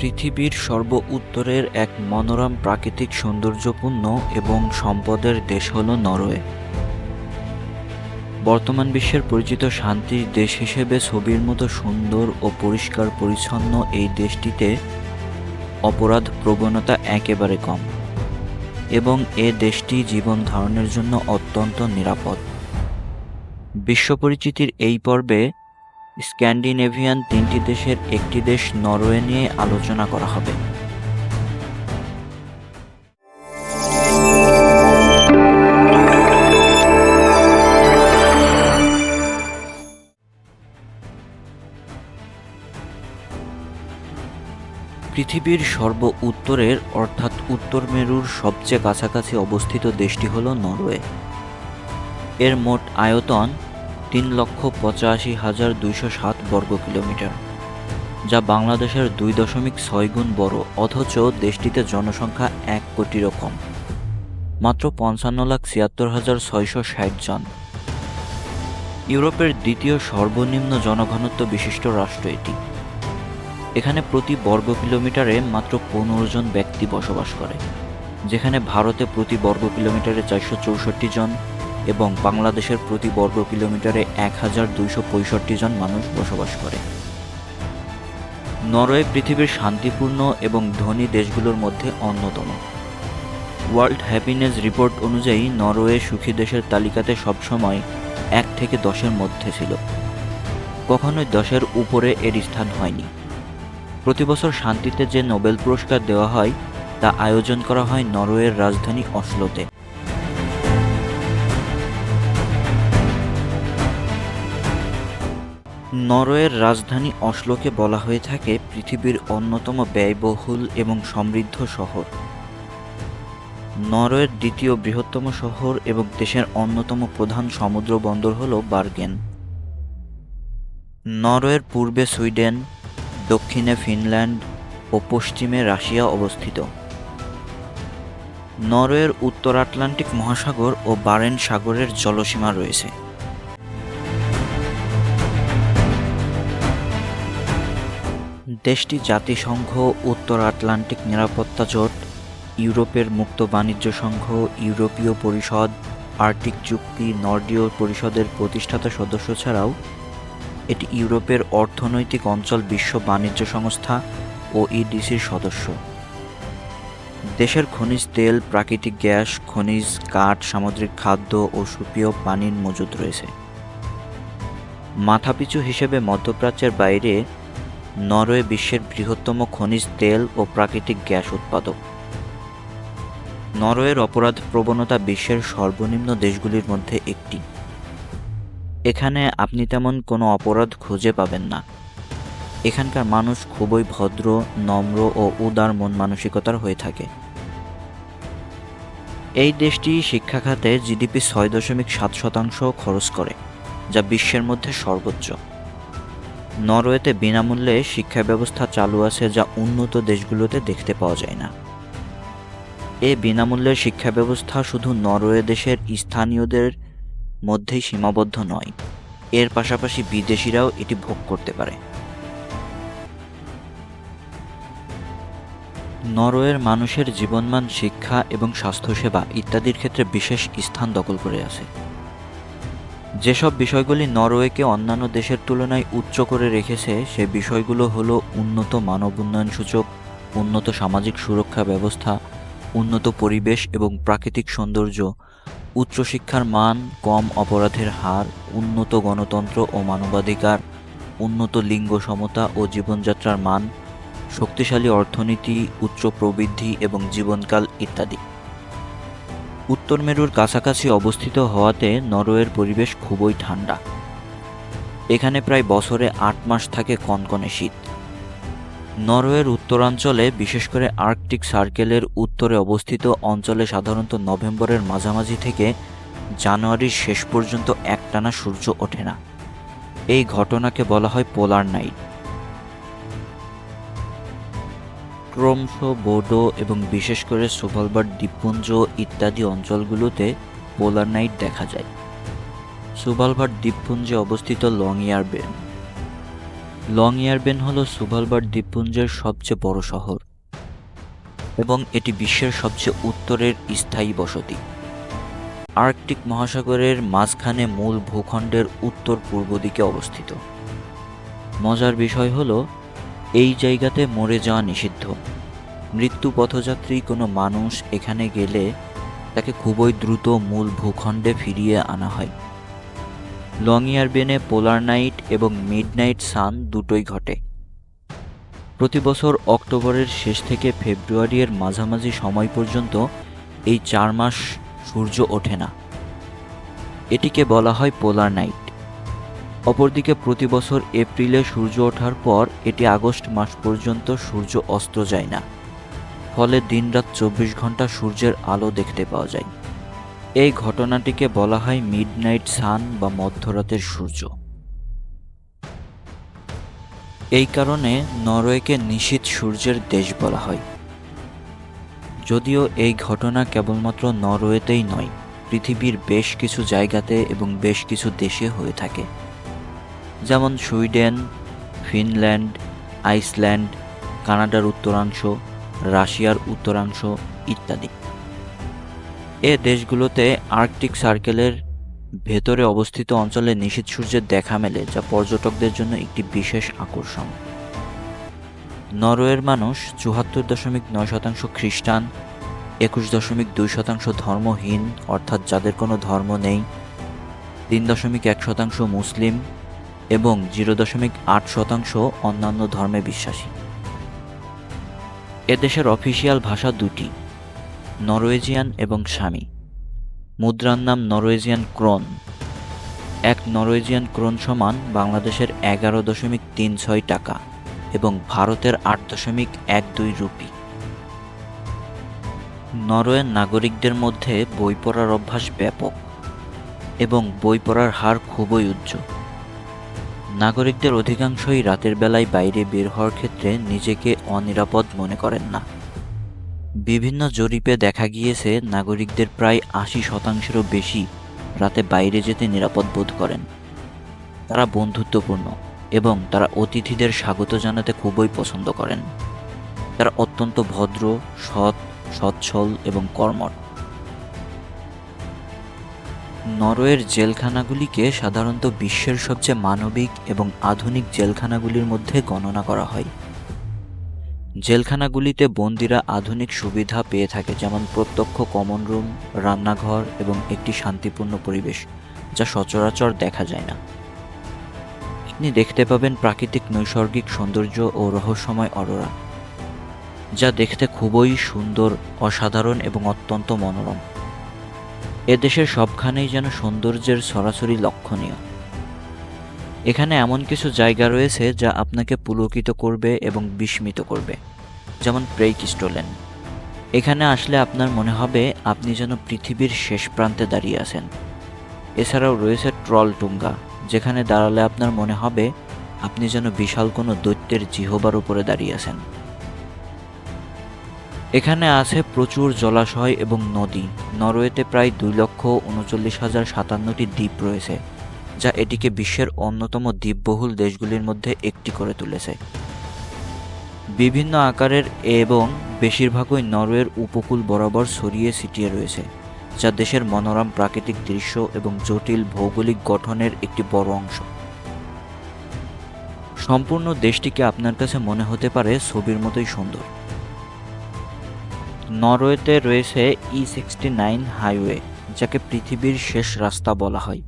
পৃথিবীর সর্ব উত্তরের এক মনোরম প্রাকৃতিক সৌন্দর্যপূর্ণ এবং সম্পদের দেশ হল নরওয়ে। বর্তমান বিশ্বের পরিচিত শান্তির দেশ হিসেবে ছবির মতো সুন্দর ও পরিষ্কার পরিচ্ছন্ন এই দেশটিতে অপরাধ প্রবণতা একেবারে কম এবং এ দেশটি জীবন ধারণের জন্য অত্যন্ত নিরাপদ। বিশ্ব পরিচিতির এই পর্বে স্ক্যান্ডিনেভিয়ান তিনটি দেশের একটি দেশ নরওয়ে নিয়ে আলোচনা করা হবে। পৃথিবীর সর্ব উত্তরের, অর্থাৎ উত্তর মেরুর সবচেয়ে কাছাকাছি অবস্থিত দেশটি হল নরওয়ে। এর মোট আয়তন তিন লক্ষ পঁচাশি হাজার দুইশো সাত বর্গ কিলোমিটার, যা বাংলাদেশের দুই দশমিক ছয় গুণ বড়, অথচ দেশটিতে জনসংখ্যা এক কোটিরও কম। মাত্র পঞ্চান্ন লাখ ছিয়াত্তর হাজার ছয়শো ষাট জন। ইউরোপের দ্বিতীয় সর্বনিম্ন জনঘনত্ব বিশিষ্ট রাষ্ট্র এটি। এখানে প্রতি বর্গ কিলোমিটারে মাত্র পনেরো জন ব্যক্তি বসবাস করে, যেখানে ভারতে প্রতি বর্গ কিলোমিটারে চারশো চৌষট্টি জন এবং বাংলাদেশের প্রতি বর্গ কিলোমিটারে এক হাজার দুইশো পঁয়ষট্টি জন মানুষ বসবাস করে। নরওয়ে পৃথিবীর শান্তিপূর্ণ এবং ধনী দেশগুলোর মধ্যে অন্যতম। ওয়ার্ল্ড হ্যাপিনেস রিপোর্ট অনুযায়ী নরওয়ে সুখী দেশের তালিকাতে সবসময় এক থেকে দশের মধ্যে ছিল। কখনোই দশের উপরে এর স্থান হয়নি। প্রতি বছর শান্তিতে যে নোবেল পুরস্কার দেওয়া হয়, তা আয়োজন করা হয় নরওয়ের রাজধানী অসলোতে। নরওয়ের রাজধানী অসলোকে বলা হয়ে থাকে পৃথিবীর অন্যতম ব্যয়বহুল এবং সমৃদ্ধ শহর। নরওয়ের দ্বিতীয় বৃহত্তম শহর এবং দেশের অন্যতম প্রধান সমুদ্র বন্দর হল বার্গেন। নরওয়ের পূর্বে সুইডেন, দক্ষিণে ফিনল্যান্ড ও পশ্চিমে রাশিয়া অবস্থিত। নরওয়ের উত্তর আটলান্টিক মহাসাগর ও বারেন সাগরের জলসীমা রয়েছে। দেশটি জাতিসংঘ, উত্তর আটলান্টিক নিরাপত্তা জোট, ইউরোপের মুক্ত বাণিজ্য সংঘ, ইউরোপীয় পরিষদ আর্কটিক চুক্তি, নর্ডীয় পরিষদের প্রতিষ্ঠাতা সদস্য ছাড়াও এটি ইউরোপের অর্থনৈতিক অঞ্চল বিশ্ব বাণিজ্য সংস্থা ও ইডিসির সদস্য। দেশের খনিজ তেল, প্রাকৃতিক গ্যাস, খনিজ, কাঠ, সামুদ্রিক খাদ্য ও সুপেয় পানির মজুদ রয়েছে। মাথাপিছু হিসেবে মধ্যপ্রাচ্যের বাইরে নরওয়ে বিশ্বের বৃহত্তম খনিজ তেল ও প্রাকৃতিক গ্যাস উৎপাদক। নরওয়ের অপরাধ প্রবণতা বিশ্বের সর্বনিম্ন দেশগুলির মধ্যে একটি। এখানে আপনি তেমন কোনো অপরাধ খুঁজে পাবেন না। এখানকার মানুষ খুবই ভদ্র, নম্র ও উদার মন মানসিকতার হয়ে থাকে। এই দেশটি শিক্ষা খাতে জিডিপি ছয় দশমিক সাত শতাংশ খরচ করে, যা বিশ্বের মধ্যে সর্বোচ্চ। নরওয়েতে বিনামূল্যে শিক্ষা ব্যবস্থা চালু আছে যা উন্নত দেশগুলোতে দেখতে পাওয়া যায় না। এ বিনামূল্যের শিক্ষা ব্যবস্থা শুধু নরওয়ে দেশের স্থানীয়দের মধ্যেই সীমাবদ্ধ নয়, এর পাশাপাশি বিদেশিরাও এটি ভোগ করতে পারে। নরওয়ের মানুষের জীবনমান শিক্ষা এবং স্বাস্থ্যসেবা ইত্যাদির ক্ষেত্রে বিশেষ স্থান দখল করে আছে। যেসব বিষয়গুলি নরওয়েকে অন্যান্য দেশের তুলনায় উচ্চ করে রেখেছে, সে বিষয়গুলো হলো উন্নত মানব উন্নয়ন সূচক, উন্নত সামাজিক সুরক্ষা ব্যবস্থা, উন্নত পরিবেশ এবং প্রাকৃতিক সৌন্দর্য উচ্চশিক্ষার মান, কম অপরাধের হার, উন্নত গণতন্ত্র ও মানবাধিকার, উন্নত লিঙ্গ সমতা ও জীবনযাত্রার মান, শক্তিশালী অর্থনীতি, উচ্চ প্রবৃদ্ধি এবং জীবনকাল ইত্যাদি। উত্তর মেরুর কাছাকাছি অবস্থিত হওয়াতে নরওয়ের পরিবেশ খুবই ঠান্ডা। এখানে প্রায় বছরে আট মাস থাকে কনকনে শীত। নরওয়ের উত্তরাঞ্চলে, বিশেষ করে আর্কটিক সার্কেলের উত্তরে অবস্থিত অঞ্চলে সাধারণত নভেম্বরের মাঝামাঝি থেকে জানুয়ারির শেষ পর্যন্ত একটানা সূর্য ওঠে না। এই ঘটনাকে বলা হয় পোলার নাইট। ট্রোমস বোডো এবং বিশেষ করে সোভালবার দ্বীপপুঞ্জ ইত্যাদি অঞ্চলগুলোতে পোলার নাইট দেখা যায়। সুভালভার দ্বীপপুঞ্জে অবস্থিত লংইয়ার বেন লং ইয়ারবেন হল সুভালবার দ্বীপপুঞ্জের সবচেয়ে বড় শহর এবং এটি বিশ্বের সবচেয়ে উত্তরের স্থায়ী বসতি। আর্কটিক মহাসাগরের মাঝখানে মূল ভূখণ্ডের উত্তর পূর্ব দিকে অবস্থিত। মজার বিষয় হলো এই জায়গাতে মরে যাওয়া নিষিদ্ধ। মৃত্যু পথযাত্রী কোনো মানুষ এখানে গেলে তাকে খুবই দ্রুত মূল ভূখণ্ডে ফিরিয়ে আনা হয়। লং ইয়ারবেনে পোলার নাইট এবং মিডনাইট সান দুটোই ঘটে। প্রতি বছর অক্টোবরের শেষ থেকে ফেব্রুয়ারির মাঝামাঝি সময় পর্যন্ত এই চার মাস সূর্য ওঠে না। এটিকে বলা হয় পোলার নাইট। অপরদিকে প্রতি বছর এপ্রিলে সূর্য ওঠার পর এটি আগস্ট মাস পর্যন্ত সূর্য অস্ত যায় না। ফলে দিনরাত চব্বিশ ঘণ্টা সূর্যের আলো দেখতে পাওয়া যায়। এই ঘটনাটিকে বলা হয় মিডনাইট সান বা মধ্যরাতের সূর্য। এই কারণে নরওয়েকে নিশীত সূর্যের দেশ বলা হয়। যদিও এই ঘটনা কেবলমাত্র নরওয়েতেই নয়, পৃথিবীর বেশ কিছু জায়গাতে এবং বেশ কিছু দেশে হয়ে থাকে। যেমন সুইডেন, ফিনল্যান্ড, আইসল্যান্ড, কানাডার উত্তরাংশ, রাশিয়ার উত্তরাংশ ইত্যাদি। এ দেশগুলোতে আর্কটিক সার্কেলের ভেতরে অবস্থিত অঞ্চলে নিশীত সূর্যের দেখা মেলে, যা পর্যটকদের জন্য একটি বিশেষ আকর্ষণ। নরওয়ের মানুষ চুয়াত্তর দশমিক নয় শতাংশ খ্রিস্টান, একুশ দশমিক দুই শতাংশ ধর্মহীন, অর্থাৎ যাদের কোনো ধর্ম নেই, তিন দশমিক এক শতাংশ মুসলিম এবং জিরো দশমিক আট শতাংশ অন্যান্য ধর্মে বিশ্বাসী। এদেশের অফিসিয়াল ভাষা দুটি, নরওয়েজিয়ান এবং স্বামী। মুদ্রার নাম নরওয়েজিয়ান ক্রোন। এক নরওয়েজিয়ান ক্রোন সমান বাংলাদেশের এগারো দশমিক তিন ছয় টাকা এবং ভারতের আট দশমিক এক দুই রুপি। নরওয়ের নাগরিকদের মধ্যে বই পড়ার অভ্যাস ব্যাপক এবং বই পড়ার হার খুবই উচ্চ। নাগরিকদের অধিকাংশই রাতের বেলায় বাইরে বের হওয়ার ক্ষেত্রে নিজেকে অনিরাপদ মনে করেন না। বিভিন্ন জরিপে দেখা গিয়েছে, নাগরিকদের প্রায় আশি শতাংশেরও বেশি রাতে বাইরে যেতে নিরাপদ বোধ করেন। তারা বন্ধুত্বপূর্ণ এবং তারা অতিথিদের স্বাগত জানাতে খুবই পছন্দ করেন। তারা অত্যন্ত ভদ্র, সৎ, সচ্ছল এবং কর্মঠ। নরওয়ের জেলখানাগুলিকে সাধারণত বিশ্বের সবচেয়ে মানবিক এবং আধুনিক জেলখানাগুলির মধ্যে গণনা করা হয়। জেলখানাগুলিতে বন্দিরা আধুনিক সুবিধা পেয়ে থাকে, যেমন প্রত্যক্ষ কমন রুম রান্নাঘর এবং একটি শান্তিপূর্ণ পরিবেশ, যা সচরাচর দেখা যায় না। আপনি দেখতে পাবেন প্রাকৃতিক নৈসর্গিক সৌন্দর্য ও রহস্যময় অরোরা, যা দেখতে খুবই সুন্দর, অসাধারণ এবং অত্যন্ত মনোরম। এদেশের সবখানেই যেন সৌন্দর্যের সরাসরি লক্ষণীয়। এখানে এমন কিছু জায়গা রয়েছে যা আপনাকে পুলকিত করবে এবং বিস্মিত করবে, যেমন প্রেইক স্টোলেন এখানে আসলে আপনার মনে হবে আপনি যেন পৃথিবীর শেষ প্রান্তে দাঁড়িয়ে আছেন। এছাড়াও রয়েছে ট্রল টুঙ্গা যেখানে দাঁড়ালে আপনার মনে হবে আপনি যেন বিশাল কোনো দৈত্যের জিহবার উপরে দাঁড়িয়ে আছেন। এখানে আছে প্রচুর জলাশয় এবং নদী। নরওয়েতে প্রায় দুই লক্ষ উনচল্লিশ হাজার সাতান্নটি দ্বীপ রয়েছে, যা এটিকে বিশ্বের অন্যতম দ্বীপবহুল দেশগুলির মধ্যে একটি করে তুলেছে। বিভিন্ন আকারের এবং বেশিরভাগই নরওয়ের উপকূল বরাবর ছড়িয়ে ছিটিয়ে রয়েছে, যা দেশের মনোরম প্রাকৃতিক দৃশ্য এবং জটিল ভৌগোলিক গঠনের একটি বড় অংশ। সম্পূর্ণ দেশটিকে আপনার কাছে মনে হতে পারে? ছবির মতোই সুন্দর। নরওয়েতে রয়েছে ই সিক্সটি নাইন হাইওয়ে যাকে পৃথিবীর শেষ রাস্তা বলা হয়।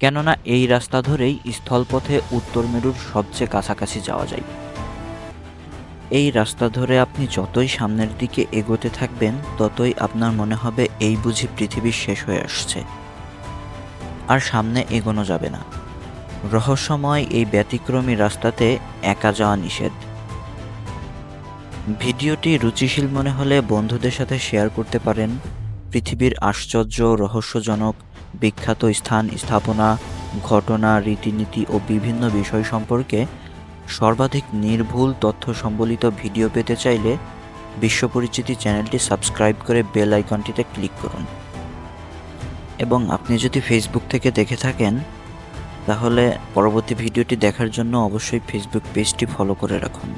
কেননা এই রাস্তা ধরেই স্থলপথে উত্তর মেরুর সবচেয়ে কাছাকাছি যাওয়া যায়। এই রাস্তা ধরে আপনি যতই সামনের দিকে এগোতে থাকবেন, ততই আপনার মনে হবে এই বুঝি পৃথিবীর শেষ হয়ে আসছে। আর সামনে এগোনো যাবে না। রহস্যময় এই ব্যতিক্রমী রাস্তাতে একা যাওয়া নিষেধ। ভিডিওটি রুচিশীল মনে হলে বন্ধুদের সাথে শেয়ার করতে পারেন। পৃথিবীর আশ্চর্য, রহস্যজনক, বিখ্যাত স্থান, স্থাপনা, ঘটনা, রীতিনীতি ও বিভিন্ন বিষয় সম্পর্কে সর্বাধিক নির্ভুল তথ্য সম্বলিত ভিডিও পেতে চাইলে বিশ্বপরিচিতি চ্যানেলটি সাবস্ক্রাইব করে বেল আইকনটিতে ক্লিক করুন। এবং আপনি যদি ফেসবুক থেকে দেখে থাকেন, তাহলে পরবর্তী ভিডিওটি দেখার জন্য অবশ্যই ফেসবুক পেজটি ফলো করে রাখুন।